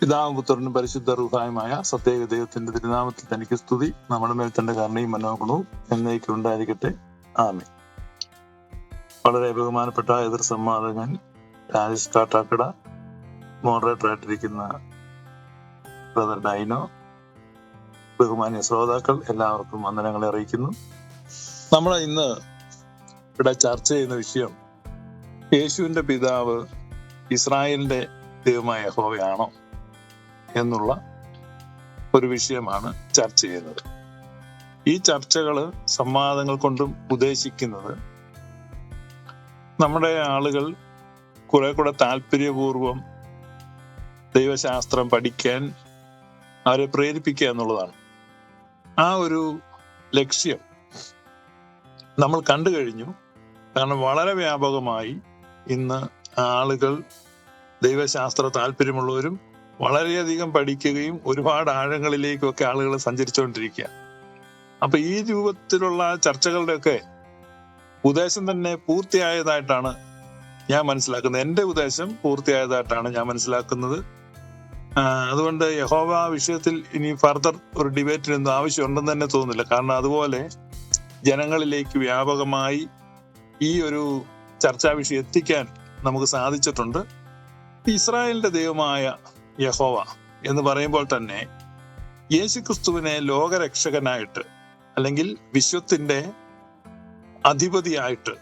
പിതാവും പുത്രനും പരിശുദ്ധ റുഹായുമായ സത്യേക ദൈവത്തിന്റെ തിരുനാമത്തിൽ തനിക്ക് സ്തുതി നമ്മുടെ മേൽ തന്റെ കരുണയും മനോഗുണവും എന്നേക്ക് ഉണ്ടായിരിക്കട്ടെ ആമി വളരെ ബഹുമാനപ്പെട്ട എതിർ സംവാദകൻ രാജേഷ് കാട്ടാക്കട ആയിട്ടിരിക്കുന്ന ബ്രദർ ഡൈനോ ബഹുമാന്യ ശ്രോതാക്കൾ എല്ലാവർക്കും വന്ദനങ്ങളെ അറിയിക്കുന്നു നമ്മൾ ഇന്ന് ഇവിടെ ചർച്ച ചെയ്യുന്ന വിഷയം യേശുവിന്റെ പിതാവ് ഇസ്രായേലിന്റെ ദൈവമായ ഹോവയാണോ എന്നുള്ള ഒരു വിഷയമാണ് ചർച്ച ചെയ്യുന്നത് ഈ ചർച്ചകൾ സംവാദങ്ങൾ കൊണ്ടും ഉദ്ദേശിക്കുന്നത് നമ്മുടെ ആളുകൾ കുറെ കൂടെ താല്പര്യപൂർവം ദൈവശാസ്ത്രം പഠിക്കാൻ അവരെ പ്രേരിപ്പിക്കുക എന്നുള്ളതാണ് ആ ഒരു ലക്ഷ്യം നമ്മൾ കണ്ടു കഴിഞ്ഞു കാരണം വളരെ വ്യാപകമായി ഇന്ന് ആളുകൾ ദൈവശാസ്ത്ര താല്പര്യമുള്ളവരും വളരെയധികം പഠിക്കുകയും ഒരുപാട് ആഴങ്ങളിലേക്കൊക്കെ ആളുകൾ സഞ്ചരിച്ചുകൊണ്ടിരിക്കുക അപ്പൊ ഈ രൂപത്തിലുള്ള ചർച്ചകളുടെയൊക്കെ ഉദ്ദേശം തന്നെ പൂർത്തിയായതായിട്ടാണ് ഞാൻ മനസ്സിലാക്കുന്നത് എൻ്റെ ഉദ്ദേശം പൂർത്തിയായതായിട്ടാണ് ഞാൻ മനസ്സിലാക്കുന്നത് അതുകൊണ്ട് യഹോവ വിഷയത്തിൽ ഇനി ഫർദർ ഒരു ഡിബേറ്റിനൊന്നും ആവശ്യമുണ്ടെന്ന് തന്നെ തോന്നുന്നില്ല കാരണം അതുപോലെ ജനങ്ങളിലേക്ക് വ്യാപകമായി ഈ ഒരു ചർച്ചാ വിഷയം എത്തിക്കാൻ നമുക്ക് സാധിച്ചിട്ടുണ്ട് ഇസ്രായേലിന്റെ ദൈവമായ യഹോവ എന്ന് പറയുമ്പോൾ തന്നെ യേശുക്രിസ്തുവിനെ ലോകരക്ഷകനായിട്ട് അല്ലെങ്കിൽ വിശ്വത്തിന്റെ അധിപതിയായിട്ട്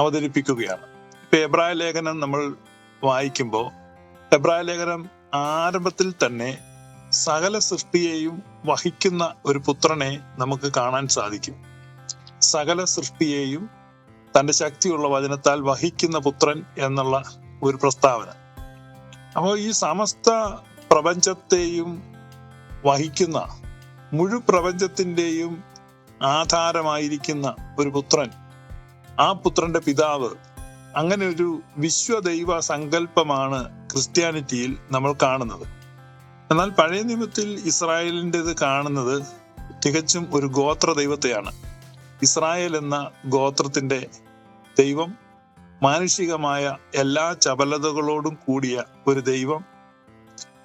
അവതരിപ്പിക്കുകയാണ് ഇപ്പൊ എബ്രായ ലേഖനം നമ്മൾ വായിക്കുമ്പോൾ എബ്രായ ലേഖനം ആരംഭത്തിൽ തന്നെ സകല സൃഷ്ടിയെയും വഹിക്കുന്ന ഒരു പുത്രനെ നമുക്ക് കാണാൻ സാധിക്കും സകല സൃഷ്ടിയെയും തന്റെ ശക്തിയുള്ള വചനത്താൽ വഹിക്കുന്ന പുത്രൻ എന്നുള്ള ഒരു പ്രസ്താവന അപ്പോൾ ഈ സമസ്ത പ്രപഞ്ചത്തെയും വഹിക്കുന്ന മുഴു പ്രപഞ്ചത്തിൻ്റെയും ആധാരമായിരിക്കുന്ന ഒരു പുത്രൻ ആ പുത്രന്റെ പിതാവ് അങ്ങനെ ഒരു വിശ്വദൈവ സങ്കല്പമാണ് ക്രിസ്ത്യാനിറ്റിയിൽ നമ്മൾ കാണുന്നത് എന്നാൽ പഴയ നിയമത്തിൽ ഇസ്രായേലിൻ്റെത് കാണുന്നത് തികച്ചും ഒരു ഗോത്ര ദൈവത്തെയാണ് ഇസ്രായേൽ എന്ന ഗോത്രത്തിൻ്റെ ദൈവം മാനുഷികമായ എല്ലാ ചപലതകളോടും കൂടിയ ഒരു ദൈവം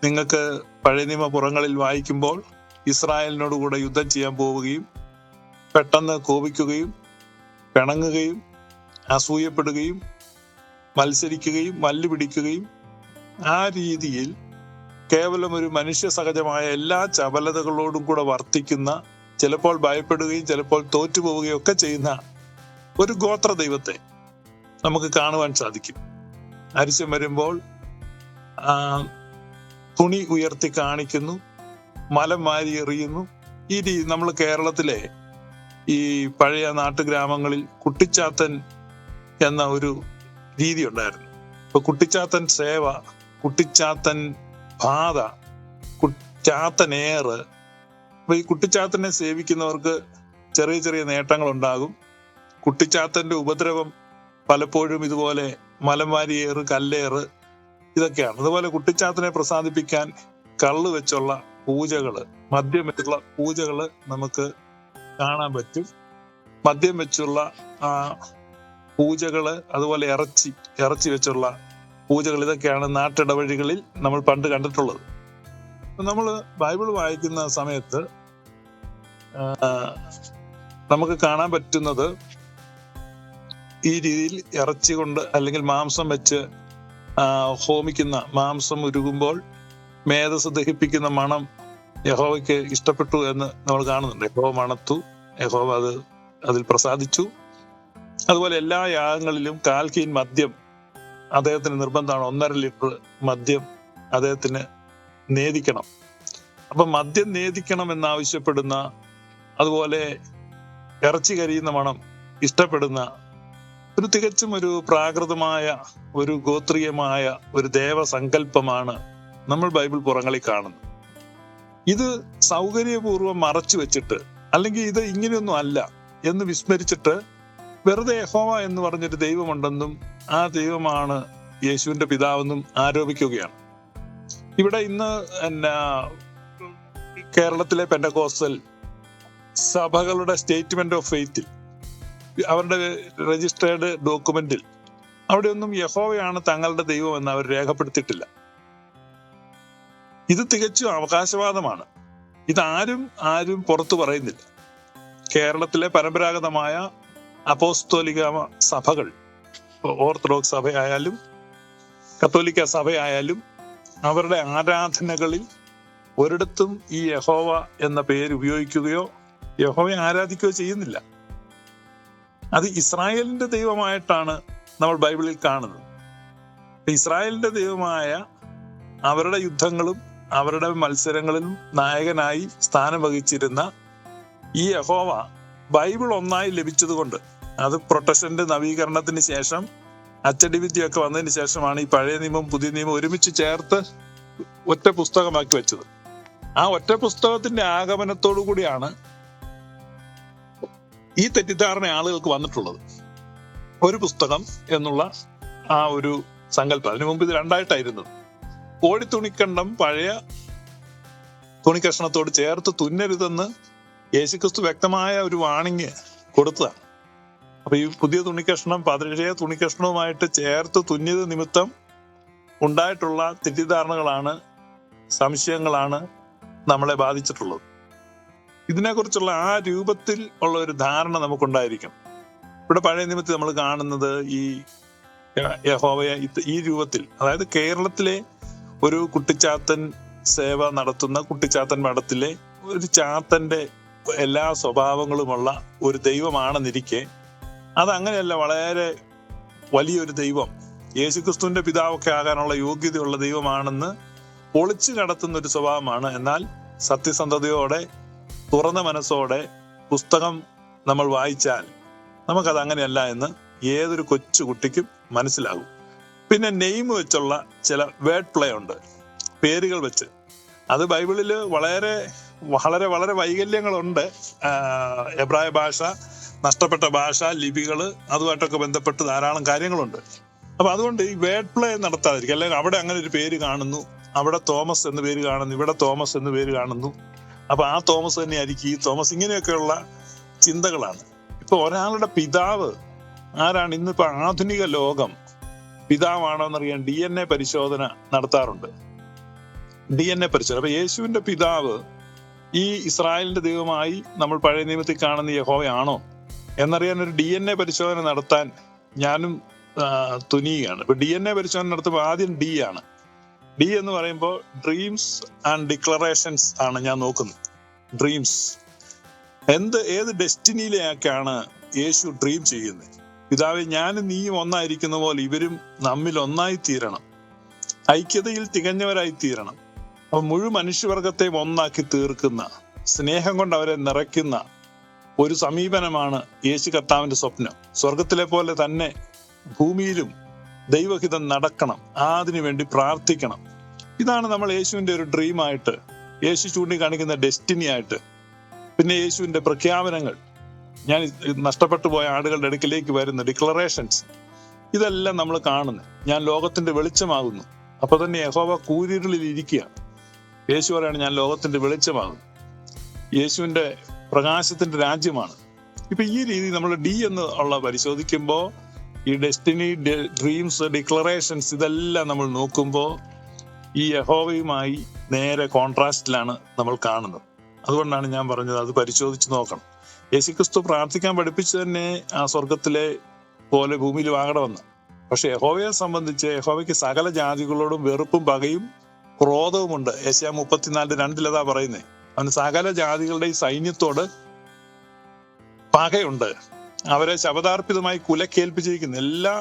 നിങ്ങൾക്ക് പഴയ നിയമ പുറങ്ങളിൽ വായിക്കുമ്പോൾ ഇസ്രായേലിനോട് കൂടെ യുദ്ധം ചെയ്യാൻ പോവുകയും പെട്ടെന്ന് കോപിക്കുകയും പിണങ്ങുകയും അസൂയപ്പെടുകയും മത്സരിക്കുകയും പിടിക്കുകയും ആ രീതിയിൽ കേവലം ഒരു മനുഷ്യ സഹജമായ എല്ലാ ചപലതകളോടും കൂടെ വർത്തിക്കുന്ന ചിലപ്പോൾ ഭയപ്പെടുകയും ചിലപ്പോൾ തോറ്റുപോവുകയും ഒക്കെ ചെയ്യുന്ന ഒരു ഗോത്ര ദൈവത്തെ നമുക്ക് കാണുവാൻ സാധിക്കും അരിശം വരുമ്പോൾ തുണി ഉയർത്തി കാണിക്കുന്നു മലം മാരി എറിയുന്നു ഈ നമ്മൾ കേരളത്തിലെ ഈ പഴയ നാട്ടുഗ്രാമങ്ങളിൽ കുട്ടിച്ചാത്തൻ എന്ന ഒരു രീതി ഉണ്ടായിരുന്നു ഇപ്പൊ കുട്ടിച്ചാത്തൻ സേവ കുട്ടിച്ചാത്തൻ ബാധ ചാത്തനേറ് അപ്പൊ ഈ കുട്ടിച്ചാത്തനെ സേവിക്കുന്നവർക്ക് ചെറിയ ചെറിയ നേട്ടങ്ങൾ ഉണ്ടാകും കുട്ടിച്ചാത്തന്റെ ഉപദ്രവം പലപ്പോഴും ഇതുപോലെ മലമാരിയേറ് കല്ലേറ് ഇതൊക്കെയാണ് അതുപോലെ കുട്ടിച്ചാത്തനെ പ്രസാദിപ്പിക്കാൻ കള്ള് വെച്ചുള്ള പൂജകള് മദ്യം വെച്ചുള്ള പൂജകള് നമുക്ക് കാണാൻ പറ്റും മദ്യം വെച്ചുള്ള ആ പൂജകള് അതുപോലെ ഇറച്ചി ഇറച്ചി വെച്ചുള്ള പൂജകൾ ഇതൊക്കെയാണ് നാട്ടിടവഴികളിൽ നമ്മൾ പണ്ട് കണ്ടിട്ടുള്ളത് നമ്മൾ ബൈബിൾ വായിക്കുന്ന സമയത്ത് നമുക്ക് കാണാൻ പറ്റുന്നത് ഈ രീതിയിൽ ഇറച്ചി കൊണ്ട് അല്ലെങ്കിൽ മാംസം വെച്ച് ഹോമിക്കുന്ന മാംസം ഉരുകുമ്പോൾ മേധസ് ദഹിപ്പിക്കുന്ന മണം യഹോവയ്ക്ക് ഇഷ്ടപ്പെട്ടു എന്ന് നമ്മൾ കാണുന്നുണ്ട് യഹോവ മണത്തു യഹോവ അത് അതിൽ പ്രസാദിച്ചു അതുപോലെ എല്ലാ യാഗങ്ങളിലും കാൽക്കീൻ മദ്യം അദ്ദേഹത്തിന് നിർബന്ധമാണ് ഒന്നര ലിറ്റർ മദ്യം അദ്ദേഹത്തിന് നേദിക്കണം അപ്പം മദ്യം നേദിക്കണം എന്നാവശ്യപ്പെടുന്ന അതുപോലെ ഇറച്ചി കരിയുന്ന മണം ഇഷ്ടപ്പെടുന്ന ഒരു തികച്ചും ഒരു പ്രാകൃതമായ ഒരു ഗോത്രീയമായ ഒരു ദേവസങ്കല്പമാണ് നമ്മൾ ബൈബിൾ പുറങ്ങളിൽ കാണുന്നത് ഇത് സൗകര്യപൂർവ്വം മറച്ചു വെച്ചിട്ട് അല്ലെങ്കിൽ ഇത് ഇങ്ങനെയൊന്നും അല്ല എന്ന് വിസ്മരിച്ചിട്ട് വെറുതെ ഹോമ എന്ന് പറഞ്ഞൊരു ദൈവമുണ്ടെന്നും ആ ദൈവമാണ് യേശുവിന്റെ പിതാവെന്നും ആരോപിക്കുകയാണ് ഇവിടെ ഇന്ന് എന്നാ കേരളത്തിലെ പെൻഡകോസൽ സഭകളുടെ സ്റ്റേറ്റ്മെന്റ് ഓഫ് ഫെയ്ത്തിൽ അവരുടെ രജിസ്റ്റേർഡ് ഡോക്യുമെന്റിൽ അവിടെയൊന്നും യഹോവയാണ് തങ്ങളുടെ ദൈവമെന്ന് അവർ രേഖപ്പെടുത്തിയിട്ടില്ല ഇത് തികച്ചും അവകാശവാദമാണ് ഇതാരും ആരും പുറത്തു പറയുന്നില്ല കേരളത്തിലെ പരമ്പരാഗതമായ അപ്പോസ്തോലിക സഭകൾ ഓർത്തഡോക്സ് സഭയായാലും കത്തോലിക്ക സഭയായാലും അവരുടെ ആരാധനകളിൽ ഒരിടത്തും ഈ യഹോവ എന്ന പേര് ഉപയോഗിക്കുകയോ യഹോവയെ ആരാധിക്കുകയോ ചെയ്യുന്നില്ല അത് ഇസ്രായേലിന്റെ ദൈവമായിട്ടാണ് നമ്മൾ ബൈബിളിൽ കാണുന്നത് ഇസ്രായേലിന്റെ ദൈവമായ അവരുടെ യുദ്ധങ്ങളും അവരുടെ മത്സരങ്ങളിലും നായകനായി സ്ഥാനം വഹിച്ചിരുന്ന ഈ യഹോവ ബൈബിൾ ഒന്നായി ലഭിച്ചതുകൊണ്ട് അത് പ്രൊട്ടസ്റ്റന്റ് നവീകരണത്തിന് ശേഷം അച്ചടി വിദ്യയൊക്കെ വന്നതിന് ശേഷമാണ് ഈ പഴയ നിയമം പുതിയ നിയമം ഒരുമിച്ച് ചേർത്ത് ഒറ്റ പുസ്തകമാക്കി വെച്ചത് ആ ഒറ്റ പുസ്തകത്തിന്റെ ആഗമനത്തോടു കൂടിയാണ് ഈ തെറ്റിദ്ധാരണ ആളുകൾക്ക് വന്നിട്ടുള്ളത് ഒരു പുസ്തകം എന്നുള്ള ആ ഒരു സങ്കല്പം അതിനു മുമ്പ് ഇത് രണ്ടായിട്ടായിരുന്നത് കോടിത്തുണിക്കണ്ടം പഴയ തുണിക്കഷ്ണത്തോട് ചേർത്ത് തുന്നരുതെന്ന് യേശുക്രിസ്തു വ്യക്തമായ ഒരു വാണിങ് കൊടുത്തതാണ് അപ്പൊ ഈ പുതിയ തുണിക്കഷ്ണം പതിനേഴ് തുണിക്കഷ്ണവുമായിട്ട് ചേർത്ത് തുന്നിയത് നിമിത്തം ഉണ്ടായിട്ടുള്ള തെറ്റിദ്ധാരണകളാണ് സംശയങ്ങളാണ് നമ്മളെ ബാധിച്ചിട്ടുള്ളത് ഇതിനെക്കുറിച്ചുള്ള ആ രൂപത്തിൽ ഉള്ള ഒരു ധാരണ നമുക്കുണ്ടായിരിക്കും ഇവിടെ പഴയ നിയമത്തിൽ നമ്മൾ കാണുന്നത് ഈ യഹോവയെ ഈ രൂപത്തിൽ അതായത് കേരളത്തിലെ ഒരു കുട്ടിച്ചാത്തൻ സേവ നടത്തുന്ന കുട്ടിച്ചാത്തൻ മഠത്തിലെ ഒരു ചാത്തന്റെ എല്ലാ സ്വഭാവങ്ങളുമുള്ള ഒരു ദൈവമാണെന്നിരിക്കെ അതങ്ങനെയല്ല വളരെ വലിയൊരു ദൈവം യേശുക്രിസ്തുവിന്റെ പിതാവൊക്കെ ആകാനുള്ള യോഗ്യതയുള്ള ദൈവമാണെന്ന് ഒളിച്ചു കടത്തുന്ന ഒരു സ്വഭാവമാണ് എന്നാൽ സത്യസന്ധതയോടെ തുറന്ന മനസ്സോടെ പുസ്തകം നമ്മൾ വായിച്ചാൽ നമുക്കത് അങ്ങനെയല്ല എന്ന് ഏതൊരു കൊച്ചു കുട്ടിക്കും മനസ്സിലാകും പിന്നെ നെയിം വെച്ചുള്ള ചില വേർഡ് പ്ലേ ഉണ്ട് പേരുകൾ വെച്ച് അത് ബൈബിളിൽ വളരെ വളരെ വളരെ വൈകല്യങ്ങളുണ്ട് എബ്രായ ഭാഷ നഷ്ടപ്പെട്ട ഭാഷ ലിപികൾ അതുമായിട്ടൊക്കെ ബന്ധപ്പെട്ട് ധാരാളം കാര്യങ്ങളുണ്ട് അപ്പൊ അതുകൊണ്ട് ഈ വേർഡ് പ്ലേ നടത്താതിരിക്കും അല്ലെങ്കിൽ അവിടെ അങ്ങനെ ഒരു പേര് കാണുന്നു അവിടെ തോമസ് എന്ന പേര് കാണുന്നു ഇവിടെ തോമസ് എന്ന പേര് കാണുന്നു അപ്പൊ ആ തോമസ് തന്നെയായിരിക്കും ഈ തോമസ് ഇങ്ങനെയൊക്കെയുള്ള ചിന്തകളാണ് ഇപ്പൊ ഒരാളുടെ പിതാവ് ആരാണ് ഇന്നിപ്പോ ആധുനിക ലോകം പിതാവാണോ എന്നറിയാൻ ഡി എൻ എ പരിശോധന നടത്താറുണ്ട് ഡി എൻ എ പരിശോധന അപ്പൊ യേശുവിന്റെ പിതാവ് ഈ ഇസ്രായേലിന്റെ ദൈവമായി നമ്മൾ പഴയ നിയമത്തിൽ കാണുന്ന യഹോവയാണോ എന്നറിയാൻ ഒരു ഡി എൻ എ പരിശോധന നടത്താൻ ഞാനും തുനിയുകയാണ് ഇപ്പൊ ഡി എൻ എ പരിശോധന നടത്തുമ്പോൾ ആദ്യം ഡി ആണ് ഡി എന്ന് പറയുമ്പോൾ ഡ്രീംസ് ആൻഡ് ഡിക്ലറേഷൻസ് ആണ് ഞാൻ നോക്കുന്നത് ഡ്രീംസ് എന്ത് ഏത് ഡെസ്റ്റിനിയിലേക്കാണ് യേശു ഡ്രീം ചെയ്യുന്നത് പിതാവ് ഞാനും നീയും ഒന്നായിരിക്കുന്ന പോലെ ഇവരും നമ്മിൽ ഒന്നായി തീരണം ഐക്യതയിൽ തികഞ്ഞവരായി തീരണം അപ്പൊ മുഴു മനുഷ്യവർഗത്തെയും ഒന്നാക്കി തീർക്കുന്ന സ്നേഹം കൊണ്ട് അവരെ നിറയ്ക്കുന്ന ഒരു സമീപനമാണ് യേശു കർത്താവിന്റെ സ്വപ്നം സ്വർഗത്തിലെ പോലെ തന്നെ ഭൂമിയിലും ദൈവഹിതം നടക്കണം അതിനു വേണ്ടി പ്രാർത്ഥിക്കണം ഇതാണ് നമ്മൾ യേശുവിൻ്റെ ഒരു ആയിട്ട് യേശു ചൂണ്ടിക്കാണിക്കുന്ന ഡെസ്റ്റിനി ആയിട്ട് പിന്നെ യേശുവിൻ്റെ പ്രഖ്യാപനങ്ങൾ ഞാൻ നഷ്ടപ്പെട്ടു പോയ ആടുകളുടെ അടുക്കിലേക്ക് വരുന്ന ഡിക്ലറേഷൻസ് ഇതെല്ലാം നമ്മൾ കാണുന്നു ഞാൻ ലോകത്തിന്റെ വെളിച്ചമാകുന്നു അപ്പൊ തന്നെ യഹോവ കൂരിരുളിൽ ഇരിക്കുകയാണ് യേശു പറയാണ് ഞാൻ ലോകത്തിന്റെ വെളിച്ചമാകുന്നു യേശുവിന്റെ പ്രകാശത്തിന്റെ രാജ്യമാണ് ഇപ്പൊ ഈ രീതി നമ്മൾ ഡി എന്ന് ഉള്ള പരിശോധിക്കുമ്പോൾ ഈ ഡെസ്റ്റിനി ഡ്രീംസ് ഡിക്ലറേഷൻസ് ഇതെല്ലാം നമ്മൾ നോക്കുമ്പോൾ ഈ യഹോവയുമായി നേരെ കോൺട്രാസ്റ്റിലാണ് നമ്മൾ കാണുന്നത് അതുകൊണ്ടാണ് ഞാൻ പറഞ്ഞത് അത് പരിശോധിച്ച് നോക്കണം യേശുക്രിസ്തു പ്രാർത്ഥിക്കാൻ പഠിപ്പിച്ചു തന്നെ ആ സ്വർഗത്തിലെ പോലെ ഭൂമിയിൽ വാങ്ങണമെന്ന് പക്ഷെ യഹോവയെ സംബന്ധിച്ച് യഹോവയ്ക്ക് സകല ജാതികളോടും വെറുപ്പും പകയും ക്രോധവുമുണ്ട് ഏഷ്യ മുപ്പത്തിനാലിന്റെ രണ്ടിലതാ പറയുന്നത് അവന് സകല ഈ സൈന്യത്തോട് പകയുണ്ട് അവരെ ശബദാർപ്പിതമായി കുലക്കേൽപ്പിച്ചിരിക്കുന്ന എല്ലാ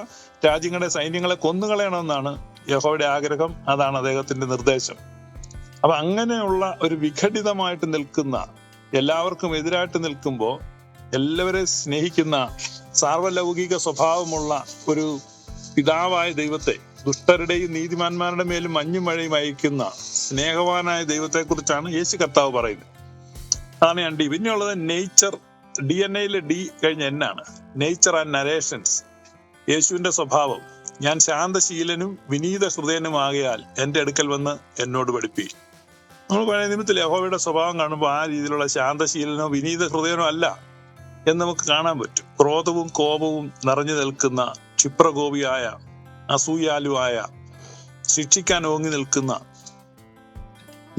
രാജ്യങ്ങളുടെ സൈന്യങ്ങളെ കൊന്നുകളയണമെന്നാണ് യഹോയുടെ ആഗ്രഹം അതാണ് അദ്ദേഹത്തിന്റെ നിർദ്ദേശം അപ്പൊ അങ്ങനെയുള്ള ഒരു വിഘടിതമായിട്ട് നിൽക്കുന്ന എല്ലാവർക്കും എതിരായിട്ട് നിൽക്കുമ്പോൾ എല്ലാവരെയും സ്നേഹിക്കുന്ന സാർവലൗകിക സ്വഭാവമുള്ള ഒരു പിതാവായ ദൈവത്തെ ദുഷ്ടരുടെയും നീതിമാന്മാരുടെ മേലും മഞ്ഞും മഴയും അയക്കുന്ന സ്നേഹവാനായ ദൈവത്തെക്കുറിച്ചാണ് യേശു കർത്താവ് പറയുന്നത് അതാണ് ഞാൻ ഡി പിന്നെയുള്ളത് നേച്ചർ ഡി എൻ എയിൽ ഡി കഴിഞ്ഞ എന്നാണ് നേച്ചർ ആൻഡ് നരേഷൻസ് യേശുവിന്റെ സ്വഭാവം ഞാൻ ശാന്തശീലനും വിനീത ഹൃദയനുമാകയാൽ എൻ്റെ അടുക്കൽ വന്ന് എന്നോട് പഠിപ്പി നമ്മൾ പഴയ നിമിത്തത്തിൽ യഹോവയുടെ സ്വഭാവം കാണുമ്പോൾ ആ രീതിയിലുള്ള ശാന്തശീലനോ വിനീത ഹൃദയനോ അല്ല എന്ന് നമുക്ക് കാണാൻ പറ്റും ക്രോധവും കോപവും നിറഞ്ഞു നിൽക്കുന്ന ക്ഷിപ്രകോപിയായ അസൂയാലുവായ ശിക്ഷിക്കാൻ ഓങ്ങി നിൽക്കുന്ന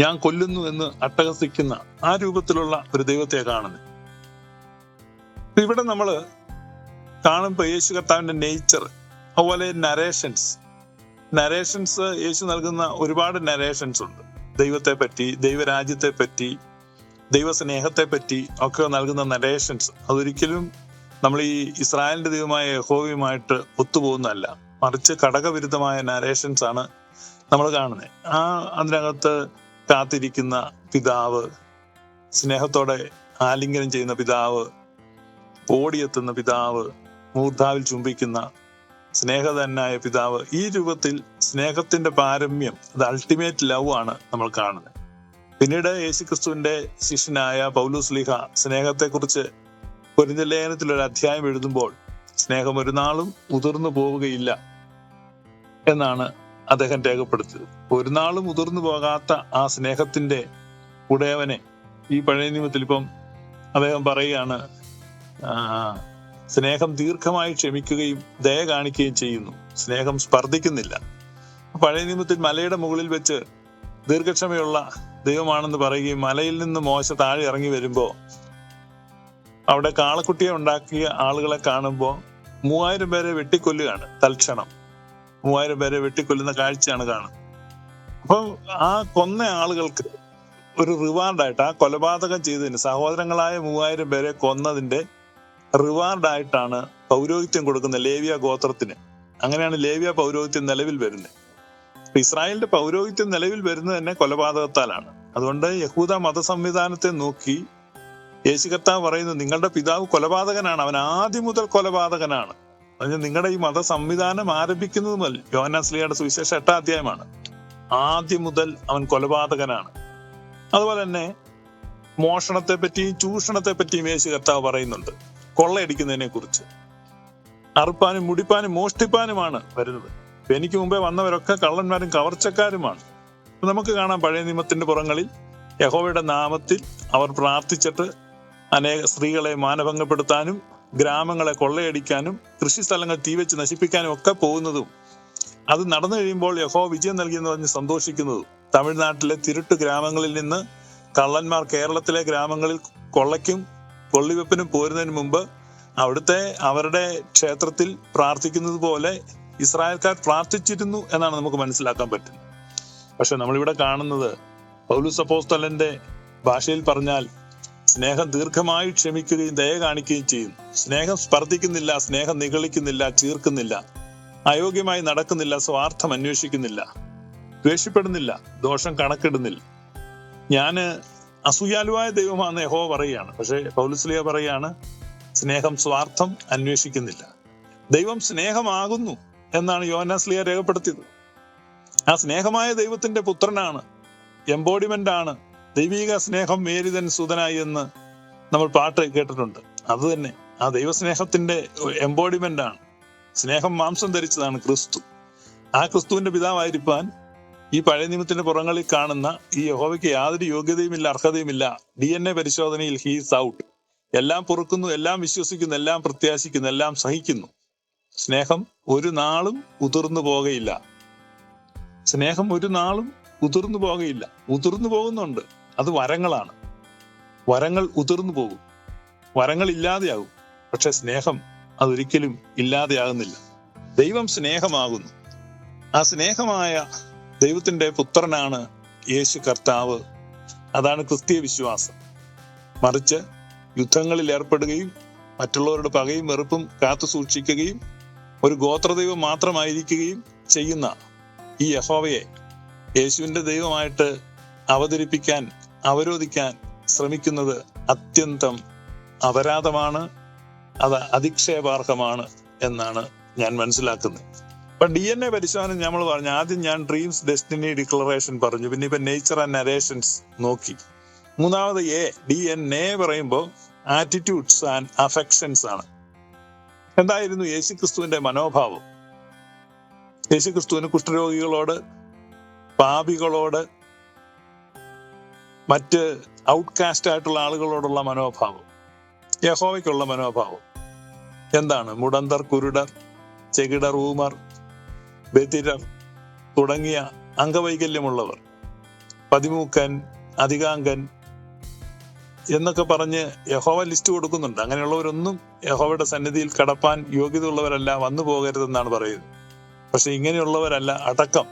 ഞാൻ കൊല്ലുന്നു എന്ന് അട്ടഹസിക്കുന്ന ആ രൂപത്തിലുള്ള ഒരു ദൈവത്തെ കാണുന്നത് ഇവിടെ നമ്മൾ കാണുമ്പോൾ യേശു കർത്താവിന്റെ നേച്ചർ അതുപോലെ നരേഷൻസ് നരേഷൻസ് യേശു നൽകുന്ന ഒരുപാട് നരേഷൻസ് ഉണ്ട് ദൈവത്തെ പറ്റി ദൈവരാജ്യത്തെ പറ്റി ദൈവസ്നേഹത്തെ പറ്റി ഒക്കെ നൽകുന്ന നരേഷൻസ് അതൊരിക്കലും നമ്മൾ ഈ ഇസ്രായേലിന്റെ ദൈവമായ യഹോവയുമായിട്ട് ഒത്തുപോകുന്നതല്ല മറിച്ച് ഘടകവിരുദ്ധമായ നരേഷൻസ് ആണ് നമ്മൾ കാണുന്നത് ആ അതിനകത്ത് കാത്തിരിക്കുന്ന പിതാവ് സ്നേഹത്തോടെ ആലിംഗനം ചെയ്യുന്ന പിതാവ് ഓടിയെത്തുന്ന പിതാവ് മൂർധാവിൽ ചുംബിക്കുന്ന സ്നേഹതന്നായ പിതാവ് ഈ രൂപത്തിൽ സ്നേഹത്തിന്റെ പാരമ്യം അത് അൾട്ടിമേറ്റ് ലവ് ആണ് നമ്മൾ കാണുന്നത് പിന്നീട് യേശുക്രിസ്തുവിന്റെ ശിഷ്യനായ പൗലൂസ് ലിഹ സ്നേഹത്തെക്കുറിച്ച് പൊരിഞ്ഞലേഖനത്തിൽ ഒരു അധ്യായം എഴുതുമ്പോൾ സ്നേഹം ഒരു നാളും മുതിർന്നു പോവുകയില്ല എന്നാണ് അദ്ദേഹം രേഖപ്പെടുത്തിയത് ഒരു നാളും മുതിർന്നു പോകാത്ത ആ സ്നേഹത്തിന്റെ ഉടയവനെ ഈ പഴയ നിയമത്തിൽ ഇപ്പം അദ്ദേഹം പറയുകയാണ് സ്നേഹം ദീർഘമായി ക്ഷമിക്കുകയും ദയ കാണിക്കുകയും ചെയ്യുന്നു സ്നേഹം സ്പർദ്ധിക്കുന്നില്ല പഴയ നിയമത്തിൽ മലയുടെ മുകളിൽ വെച്ച് ദീർഘക്ഷമയുള്ള ദൈവമാണെന്ന് പറയുകയും മലയിൽ നിന്ന് മോശ താഴെ ഇറങ്ങി വരുമ്പോൾ അവിടെ കാളക്കുട്ടിയെ ഉണ്ടാക്കിയ ആളുകളെ കാണുമ്പോൾ മൂവായിരം പേരെ വെട്ടിക്കൊല്ലുകയാണ് തൽക്ഷണം മൂവായിരം പേരെ വെട്ടിക്കൊല്ലുന്ന കാഴ്ചയാണ് കാണുന്നത് അപ്പം ആ കൊന്ന ആളുകൾക്ക് ഒരു റിവാർഡായിട്ട് ആ കൊലപാതകം ചെയ്തതിന് സഹോദരങ്ങളായ മൂവായിരം പേരെ കൊന്നതിന്റെ റിവാർഡായിട്ടാണ് പൗരോഹിത്യം കൊടുക്കുന്ന ലേവ്യ ഗോത്രത്തിന് അങ്ങനെയാണ് ലേവ്യ പൗരോഹിത്യം നിലവിൽ വരുന്നത് ഇസ്രായേലിന്റെ പൗരോഹിത്യം നിലവിൽ വരുന്നത് തന്നെ കൊലപാതകത്താലാണ് അതുകൊണ്ട് യഹൂദ മത സംവിധാനത്തെ നോക്കി യേശു കർത്താവ് പറയുന്നു നിങ്ങളുടെ പിതാവ് കൊലപാതകനാണ് അവൻ ആദ്യം മുതൽ കൊലപാതകനാണ് അതിന് നിങ്ങളുടെ ഈ മത സംവിധാനം ആരംഭിക്കുന്നത് മുതൽ യോനാസ്ലിയുടെ സുവിശേഷ എട്ടാം അധ്യായമാണ് ആദ്യം മുതൽ അവൻ കൊലപാതകനാണ് അതുപോലെ തന്നെ മോഷണത്തെ പറ്റിയും ചൂഷണത്തെ പറ്റിയും യേശു കർത്താവ് പറയുന്നുണ്ട് കൊള്ളയടിക്കുന്നതിനെ കുറിച്ച് അറുപ്പാനും മുടിപ്പാനും മോഷ്ടിപ്പാനുമാണ് വരുന്നത് എനിക്ക് മുമ്പേ വന്നവരൊക്കെ കള്ളന്മാരും കവർച്ചക്കാരുമാണ് നമുക്ക് കാണാം പഴയ നിയമത്തിന്റെ പുറങ്ങളിൽ യഹോവയുടെ നാമത്തിൽ അവർ പ്രാർത്ഥിച്ചിട്ട് അനേക സ്ത്രീകളെ മാനഭംഗപ്പെടുത്താനും ഗ്രാമങ്ങളെ കൊള്ളയടിക്കാനും കൃഷി സ്ഥലങ്ങൾ തീവെച്ച് നശിപ്പിക്കാനും ഒക്കെ പോകുന്നതും അത് നടന്നു കഴിയുമ്പോൾ യഹോ വിജയം നൽകിയെന്ന് പറഞ്ഞ് സന്തോഷിക്കുന്നതും തമിഴ്നാട്ടിലെ തിരുട്ട് ഗ്രാമങ്ങളിൽ നിന്ന് കള്ളന്മാർ കേരളത്തിലെ ഗ്രാമങ്ങളിൽ കൊള്ളയ്ക്കും കൊള്ളിവെപ്പിന് പോരുന്നതിന് മുമ്പ് അവിടുത്തെ അവരുടെ ക്ഷേത്രത്തിൽ പ്രാർത്ഥിക്കുന്നത് പോലെ ഇസ്രായേൽക്കാർ പ്രാർത്ഥിച്ചിരുന്നു എന്നാണ് നമുക്ക് മനസ്സിലാക്കാൻ പറ്റും പക്ഷെ നമ്മളിവിടെ കാണുന്നത് പൗലൂസ് അപ്പോസ്തലന്റെ ഭാഷയിൽ പറഞ്ഞാൽ സ്നേഹം ദീർഘമായി ക്ഷമിക്കുകയും ദയ കാണിക്കുകയും ചെയ്യും സ്നേഹം സ്പർദ്ധിക്കുന്നില്ല സ്നേഹം നിഗളിക്കുന്നില്ല ചീർക്കുന്നില്ല അയോഗ്യമായി നടക്കുന്നില്ല സ്വാർത്ഥം അന്വേഷിക്കുന്നില്ല ദ്വേഷപ്പെടുന്നില്ല ദോഷം കണക്കിടുന്നില്ല ഞാന് അസൂയാലുവായ ദൈവമാണ് യഹോ പറയുകയാണ് പക്ഷേ പൗലുസ്ലിയ പറയാണ് സ്നേഹം സ്വാർത്ഥം അന്വേഷിക്കുന്നില്ല ദൈവം സ്നേഹമാകുന്നു എന്നാണ് യോനാസ്ലിയ രേഖപ്പെടുത്തിയത് ആ സ്നേഹമായ ദൈവത്തിന്റെ പുത്രനാണ് എംബോഡിമെന്റ് ആണ് ദൈവിക സ്നേഹം മേരിതൻ സുതനായി എന്ന് നമ്മൾ പാട്ട് കേട്ടിട്ടുണ്ട് അത് തന്നെ ആ ദൈവസ്നേഹത്തിന്റെ എംബോഡിമെന്റ് ആണ് സ്നേഹം മാംസം ധരിച്ചതാണ് ക്രിസ്തു ആ ക്രിസ്തുവിന്റെ പിതാവായിരിക്കാൻ ഈ പഴയ നിയമത്തിന്റെ പുറങ്ങളിൽ കാണുന്ന ഈ യഹോവയ്ക്ക് യാതൊരു യോഗ്യതയുമില്ല അർഹതയുമില്ല ഡി എൻ എ പരിശോധനയിൽ ഹീസ് ഔട്ട് എല്ലാം പൊറുക്കുന്നു എല്ലാം വിശ്വസിക്കുന്നു എല്ലാം പ്രത്യാശിക്കുന്നു എല്ലാം സഹിക്കുന്നു സ്നേഹം ഒരു നാളും ഉതിർന്നു പോകയില്ല സ്നേഹം ഒരു നാളും ഉതിർന്നു പോകയില്ല ഉതിർന്നു പോകുന്നുണ്ട് അത് വരങ്ങളാണ് വരങ്ങൾ ഉതിർന്നു പോകും വരങ്ങൾ ഇല്ലാതെയാകും പക്ഷെ സ്നേഹം അതൊരിക്കലും ഇല്ലാതെയാകുന്നില്ല ദൈവം സ്നേഹമാകുന്നു ആ സ്നേഹമായ ദൈവത്തിൻ്റെ പുത്രനാണ് യേശു കർത്താവ് അതാണ് ക്രിസ്തീയ വിശ്വാസം മറിച്ച് യുദ്ധങ്ങളിൽ ഏർപ്പെടുകയും മറ്റുള്ളവരുടെ പകയും വെറുപ്പും കാത്തു സൂക്ഷിക്കുകയും ഒരു ഗോത്രദൈവം മാത്രമായിരിക്കുകയും ചെയ്യുന്ന ഈ യഹോവയെ യേശുവിൻ്റെ ദൈവമായിട്ട് അവതരിപ്പിക്കാൻ അവരോധിക്കാൻ ശ്രമിക്കുന്നത് അത്യന്തം അപരാധമാണ് അത് അധിക്ഷേപാർഹമാണ് എന്നാണ് ഞാൻ മനസ്സിലാക്കുന്നത് ഇപ്പൊ ഡി എൻ എ പരിശോധന നമ്മൾ പറഞ്ഞു ആദ്യം ഞാൻ ഡ്രീംസ് ഡെസ്റ്റിനി ഡിക്ലറേഷൻ പറഞ്ഞു പിന്നെ ഇപ്പൊ നേച്ചർ ആൻഡ് നരേഷൻസ് നോക്കി മൂന്നാമത് എ ഡി എൻ എ പറയുമ്പോൾ ആറ്റിറ്റ്യൂഡ്സ് ആൻഡ് അഫെക്ഷൻസ് ആണ് എന്തായിരുന്നു യേശുക്രിസ്തുവിന്റെ മനോഭാവം ക്രിസ്തുവിന് കുഷ്ഠരോഗികളോട് പാപികളോട് മറ്റ് ഔട്ട്കാസ്റ്റ് ആയിട്ടുള്ള ആളുകളോടുള്ള മനോഭാവം യഹോവയ്ക്കുള്ള മനോഭാവം എന്താണ് മുടന്തർ കുരുടർ ചെകിടർ ഊമർ ബദിരർ തുടങ്ങിയ അംഗവൈകല്യമുള്ളവർ പതിമൂക്കൻ അധികാംഗൻ എന്നൊക്കെ പറഞ്ഞ് യഹോവ ലിസ്റ്റ് കൊടുക്കുന്നുണ്ട് അങ്ങനെയുള്ളവരൊന്നും യഹോവയുടെ സന്നിധിയിൽ കടപ്പാൻ യോഗ്യത ഉള്ളവരല്ല വന്നു പോകരുതെന്നാണ് പറയുന്നത് പക്ഷെ ഇങ്ങനെയുള്ളവരല്ല അടക്കം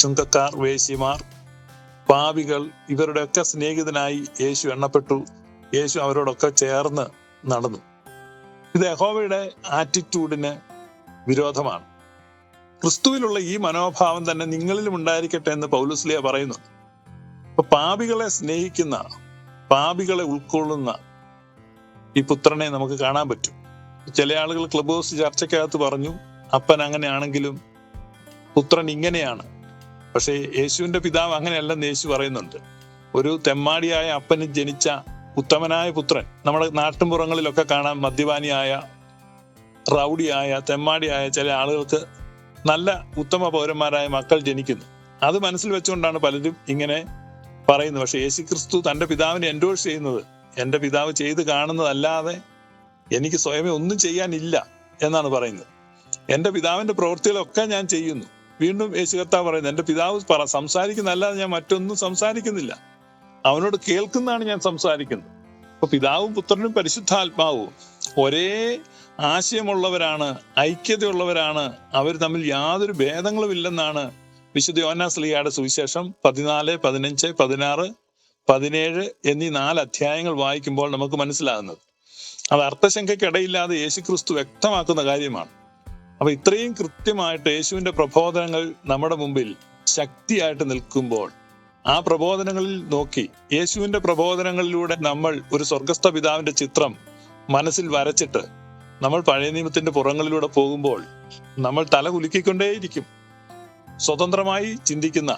ചുങ്കക്കാർ വേശിമാർ പാവികൾ ഇവരുടെയൊക്കെ സ്നേഹിതനായി യേശു എണ്ണപ്പെട്ടു യേശു അവരോടൊക്കെ ചേർന്ന് നടന്നു ഇത് യഹോവയുടെ ആറ്റിറ്റ്യൂഡിന് വിരോധമാണ് ക്രിസ്തുവിലുള്ള ഈ മനോഭാവം തന്നെ നിങ്ങളിലും ഉണ്ടായിരിക്കട്ടെ എന്ന് പൗലുസ്ലിയ പറയുന്നു അപ്പൊ പാപികളെ സ്നേഹിക്കുന്ന പാപികളെ ഉൾക്കൊള്ളുന്ന ഈ പുത്രനെ നമുക്ക് കാണാൻ പറ്റും ചില ആളുകൾ ക്ലബ് ഹൗസ് ചർച്ചക്കകത്ത് പറഞ്ഞു അപ്പൻ അങ്ങനെയാണെങ്കിലും പുത്രൻ ഇങ്ങനെയാണ് പക്ഷേ യേശുവിന്റെ പിതാവ് അങ്ങനെയല്ലെന്ന് യേശു പറയുന്നുണ്ട് ഒരു തെമ്മാടിയായ അപ്പന് ജനിച്ച ഉത്തമനായ പുത്രൻ നമ്മുടെ നാട്ടിൻപുറങ്ങളിലൊക്കെ കാണാൻ മദ്യപാനിയായ റൗഡിയായ തെമ്മാടിയായ ചില ആളുകൾക്ക് നല്ല ഉത്തമ പൗരന്മാരായ മക്കൾ ജനിക്കുന്നു അത് മനസ്സിൽ വെച്ചുകൊണ്ടാണ് പലരും ഇങ്ങനെ പറയുന്നത് പക്ഷെ യേശു ക്രിസ്തു തൻ്റെ പിതാവിനെ എൻഡോഴ്സ് ചെയ്യുന്നത് എൻ്റെ പിതാവ് ചെയ്ത് കാണുന്നതല്ലാതെ എനിക്ക് സ്വയമേ ഒന്നും ചെയ്യാനില്ല എന്നാണ് പറയുന്നത് എൻ്റെ പിതാവിൻ്റെ പ്രവൃത്തികളൊക്കെ ഞാൻ ചെയ്യുന്നു വീണ്ടും യേശു കർത്താവ് പറയുന്നത് എൻ്റെ പിതാവ് പറ സംസാരിക്കുന്നതല്ലാതെ ഞാൻ മറ്റൊന്നും സംസാരിക്കുന്നില്ല അവനോട് കേൾക്കുന്നതാണ് ഞാൻ സംസാരിക്കുന്നത് അപ്പൊ പിതാവും പുത്രനും പരിശുദ്ധാത്മാവും ഒരേ ആശയമുള്ളവരാണ് ഐക്യതയുള്ളവരാണ് അവർ തമ്മിൽ യാതൊരു ഭേദങ്ങളും ഇല്ലെന്നാണ് വിശുദ്ധ യോനാസ്ലിയായുടെ സുവിശേഷം പതിനാല് പതിനഞ്ച് പതിനാറ് പതിനേഴ് എന്നീ നാല് അധ്യായങ്ങൾ വായിക്കുമ്പോൾ നമുക്ക് മനസ്സിലാകുന്നത് അത് അർത്ഥശങ്കയ്ക്കിടയില്ലാതെ ക്രിസ്തു വ്യക്തമാക്കുന്ന കാര്യമാണ് അപ്പൊ ഇത്രയും കൃത്യമായിട്ട് യേശുവിന്റെ പ്രബോധനങ്ങൾ നമ്മുടെ മുമ്പിൽ ശക്തിയായിട്ട് നിൽക്കുമ്പോൾ ആ പ്രബോധനങ്ങളിൽ നോക്കി യേശുവിന്റെ പ്രബോധനങ്ങളിലൂടെ നമ്മൾ ഒരു സ്വർഗസ്ഥ പിതാവിന്റെ ചിത്രം മനസ്സിൽ വരച്ചിട്ട് നമ്മൾ പഴയ നിയമത്തിന്റെ പുറങ്ങളിലൂടെ പോകുമ്പോൾ നമ്മൾ തല കുലുക്കിക്കൊണ്ടേയിരിക്കും സ്വതന്ത്രമായി ചിന്തിക്കുന്ന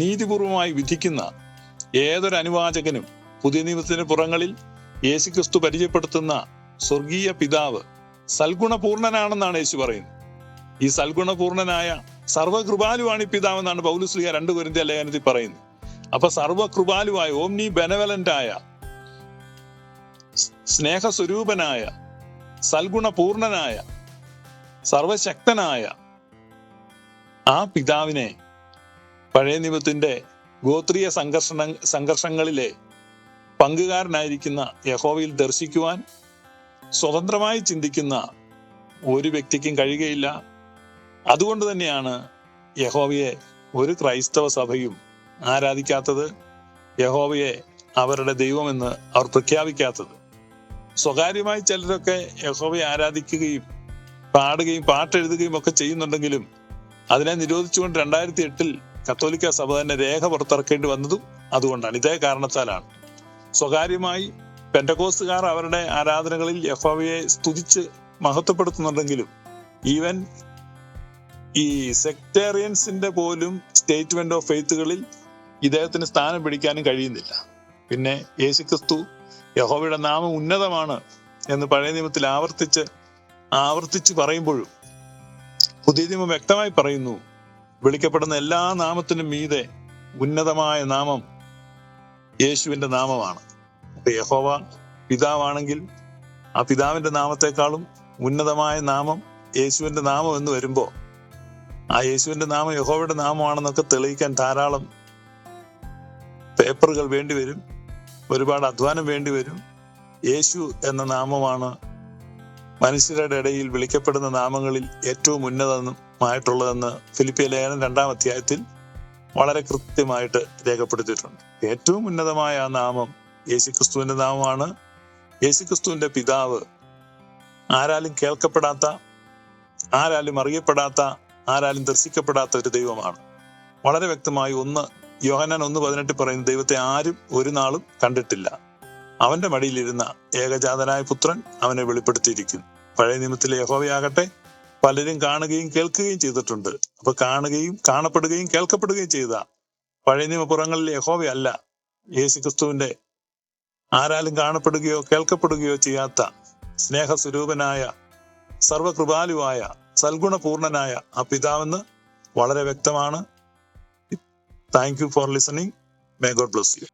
നീതിപൂർവമായി വിധിക്കുന്ന ഏതൊരു അനുവാചകനും പുതിയ നിയമത്തിന്റെ പുറങ്ങളിൽ യേശുക്രിസ്തു പരിചയപ്പെടുത്തുന്ന സ്വർഗീയ പിതാവ് സൽഗുണപൂർണനാണെന്നാണ് യേശു പറയുന്നത് ഈ സൽഗുണപൂർണനായ സർവകൃപാലുവാണ് ഈ പിതാവ് എന്നാണ് പൗലുസ്ലിയ രണ്ട് ലേഖനത്തിൽ പറയുന്നത് അപ്പൊ സർവകൃപാലുവായ ഓംനി ബെനവലന്റായ സ്നേഹസ്വരൂപനായ സൽഗുണപൂർണനായ സർവശക്തനായ ആ പിതാവിനെ പഴയ നിയമത്തിന്റെ ഗോത്രീയ സംഘർഷണ സംഘർഷങ്ങളിലെ പങ്കുകാരനായിരിക്കുന്ന യഹോവയിൽ ദർശിക്കുവാൻ സ്വതന്ത്രമായി ചിന്തിക്കുന്ന ഒരു വ്യക്തിക്കും കഴിയുകയില്ല അതുകൊണ്ട് തന്നെയാണ് യഹോവയെ ഒരു ക്രൈസ്തവ സഭയും ആരാധിക്കാത്തത് യഹോവയെ അവരുടെ ദൈവമെന്ന് അവർ പ്രഖ്യാപിക്കാത്തത് സ്വകാര്യമായി ചിലരൊക്കെ യഹോവയെ ആരാധിക്കുകയും പാടുകയും പാട്ടെഴുതുകയും ഒക്കെ ചെയ്യുന്നുണ്ടെങ്കിലും അതിനെ നിരോധിച്ചുകൊണ്ട് രണ്ടായിരത്തി എട്ടിൽ കത്തോലിക്ക സഭ തന്നെ രേഖ പുറത്തിറക്കേണ്ടി വന്നതും അതുകൊണ്ടാണ് ഇതേ കാരണത്താലാണ് സ്വകാര്യമായി പെൻറ്റകോസുകാർ അവരുടെ ആരാധനകളിൽ യഹോവയെ സ്തുതിച്ച് മഹത്വപ്പെടുത്തുന്നുണ്ടെങ്കിലും ഈവൻ ഈ സെക്ടേറിയൻസിന്റെ പോലും സ്റ്റേറ്റ്മെന്റ് ഓഫ് ഫെയ്ത്തുകളിൽ ഇദ്ദേഹത്തിന് സ്ഥാനം പിടിക്കാനും കഴിയുന്നില്ല പിന്നെ യേശുക്രിസ്തു യഹോവയുടെ നാമം ഉന്നതമാണ് എന്ന് പഴയ നിയമത്തിൽ ആവർത്തിച്ച് ആവർത്തിച്ച് പറയുമ്പോഴും പുതിയ നിയമം വ്യക്തമായി പറയുന്നു വിളിക്കപ്പെടുന്ന എല്ലാ നാമത്തിനും മീതെ ഉന്നതമായ നാമം യേശുവിന്റെ നാമമാണ് അപ്പൊ യഹോവ പിതാവാണെങ്കിൽ ആ പിതാവിന്റെ നാമത്തെക്കാളും ഉന്നതമായ നാമം യേശുവിന്റെ നാമം എന്ന് വരുമ്പോൾ ആ യേശുവിന്റെ നാമം യഹോവയുടെ നാമമാണെന്നൊക്കെ തെളിയിക്കാൻ ധാരാളം പേപ്പറുകൾ വേണ്ടിവരും ഒരുപാട് അധ്വാനം വേണ്ടി വരും യേശു എന്ന നാമമാണ് മനുഷ്യരുടെ ഇടയിൽ വിളിക്കപ്പെടുന്ന നാമങ്ങളിൽ ഏറ്റവും ഉന്നതമായിട്ടുള്ളതെന്ന് ഫിലിപ്പിയ ലേഖനം രണ്ടാം അധ്യായത്തിൽ വളരെ കൃത്യമായിട്ട് രേഖപ്പെടുത്തിയിട്ടുണ്ട് ഏറ്റവും ഉന്നതമായ ആ നാമം യേശുക്രിസ്തുവിന്റെ നാമമാണ് യേശുക്രിസ്തുവിന്റെ പിതാവ് ആരാലും കേൾക്കപ്പെടാത്ത ആരാലും അറിയപ്പെടാത്ത ആരാലും ദർശിക്കപ്പെടാത്ത ഒരു ദൈവമാണ് വളരെ വ്യക്തമായി ഒന്ന് യോഹനാൻ ഒന്ന് പതിനെട്ട് പറയുന്നു ദൈവത്തെ ആരും ഒരു നാളും കണ്ടിട്ടില്ല അവന്റെ മടിയിലിരുന്ന ഏകജാതനായ പുത്രൻ അവനെ വെളിപ്പെടുത്തിയിരിക്കുന്നു പഴയ നിയമത്തിലെ യഹോവയാകട്ടെ പലരും കാണുകയും കേൾക്കുകയും ചെയ്തിട്ടുണ്ട് അപ്പൊ കാണുകയും കാണപ്പെടുകയും കേൾക്കപ്പെടുകയും ചെയ്ത പഴയ നിയമപുറങ്ങളിൽ യഹോവയല്ല ക്രിസ്തുവിന്റെ ആരാലും കാണപ്പെടുകയോ കേൾക്കപ്പെടുകയോ ചെയ്യാത്ത സ്നേഹസ്വരൂപനായ സർവകൃപാലുവായ സൽഗുണപൂർണനായ ആ പിതാവെന്ന് വളരെ വ്യക്തമാണ് Thank you for listening. May God bless you.